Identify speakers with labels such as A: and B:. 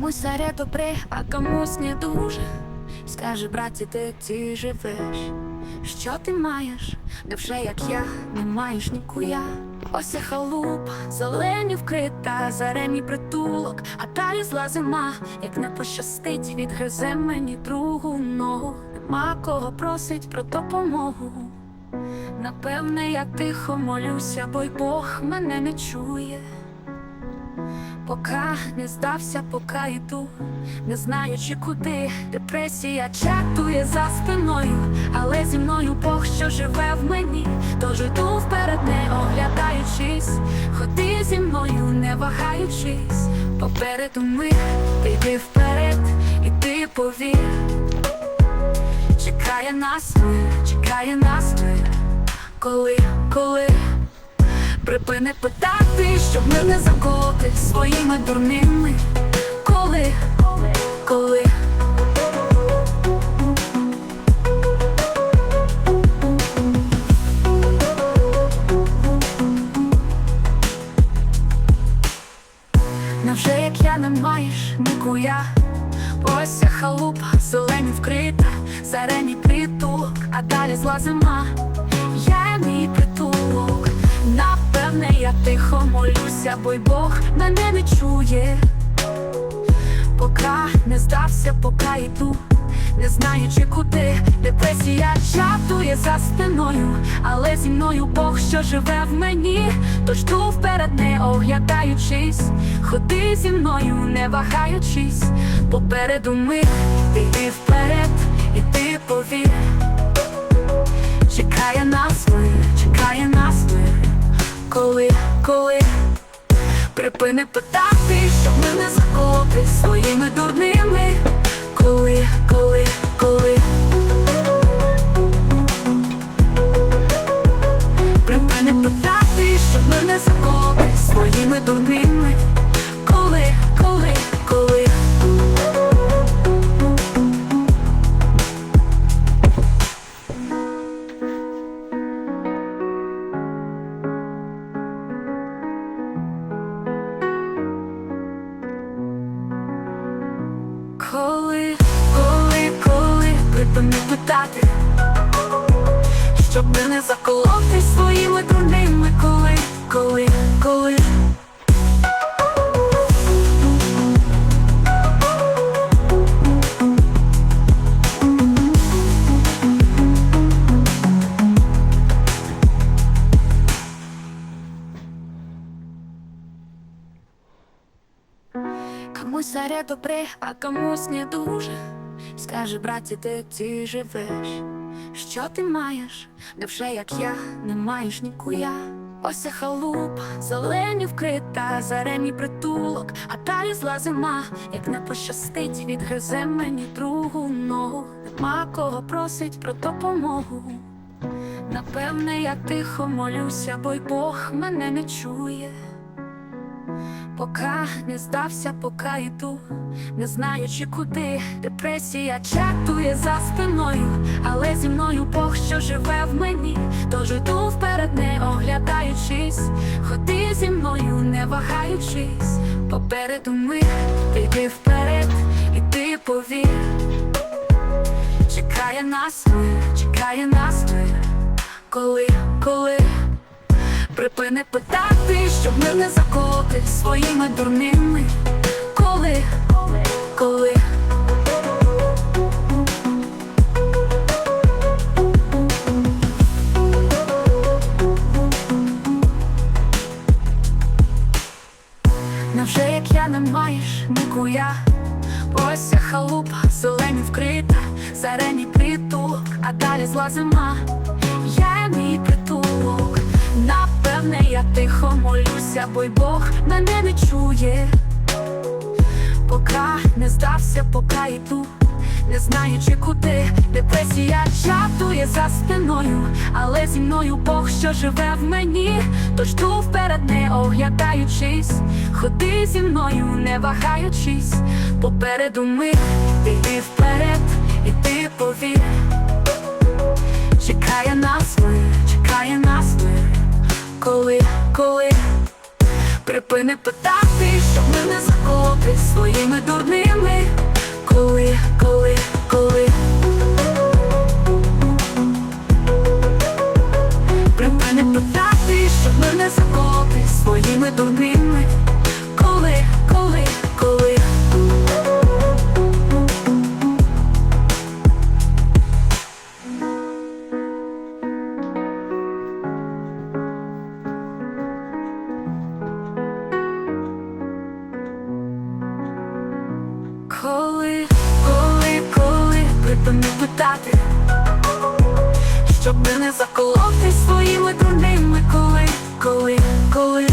A: Комусь заряд добре, а комусь не дуже. Скажи, браті, ти ти живеш. Що ти маєш? Невже як я не маєш нікуя? Ось і халупа, зелені вкрита, заремій притулок, а далі зла зима, як не пощастить, відгризе мені другу ногу. Нема кого просить про допомогу. Напевне, я тихо молюся, бо й Бог мене не чує. Пока не здався, пока йду, не знаючи куди, депресія чатує за спиною, але зі мною Бог, що живе в мені, тож йду вперед, не оглядаючись, ходи зі мною, не вагаючись, попереду ми, йди вперед, і ти повір. Чекає нас чекає нас коли, коли. Припини питати, щоб ми не заколоти своїми дурними. Коли, коли. Невже як я не маєш нікуя? Ось я халупа, зелені вкрита, зарені притулок, а далі зла зима. Тихо молюся, бо й Бог мене не чує. Пока не здався, пока йду, не знаючи куди, депресія чатує за спиною, але зі мною Бог, що живе в мені, тож йду вперед, не оглядаючись, ходи зі мною, не вагаючись, попереду ми, йди вперед, і ти повір. Чекає нас мир, чекає нас мир, коли, коли припини питати, щоб мене не заколоти своїми дурними, коли, коли, коли. Припини питати, щоб мене не заколоти своїми дурними, коли припини питати, щоб не заколоти своїми дурними, коли, коли, коли. Комусь заряд добре, а комусь не дуже. Скажи, браті, ти ти живеш. Що ти маєш? Невже як я не маєш нікуя? Ось халупа, зелені вкрита, заремій притулок, а далі зла зима, як не пощастить, відгризе мені другу ногу. Нема кого просить про допомогу. Напевне, я тихо молюся, бо й Бог мене не чує. Пока не здався, пока йду, не знаючи куди, депресія чатує за спиною, але зі мною Бог, що живе в мені, тож йду вперед, не оглядаючись, ходи зі мною, не вагаючись, попереду ми, йди вперед, і ти повір. Чекає нас мир, чекає нас мир, коли, коли. Припини питати, щоб ми не заколоти своїми дурними. Коли, коли. Невже як я не маєш нікуя? Ось я халупа, зелені вкрита, зарені притулок, а далі зла зима. Я мій притулок. Напевне, я тихо молюся, бо й Бог мене не чує. Пока не здався, пока йду, не знаючи куди, депресія чатує за спиною, але зі мною Бог, що живе в мені, тож йду вперед, не оглядаючись, ходи зі мною, не вагаючись, попереду ми, йди вперед, і ти повір. Чекає нас мир, чекає нас мир, коли, коли. Припини питати, щоб мене заколоти своїми дурними, коли, коли, коли. Припини питати, щоб мене заколоти своїми дурними, коли, коли. Питати, щоб не заколоти своїми дурними коли, коли, коли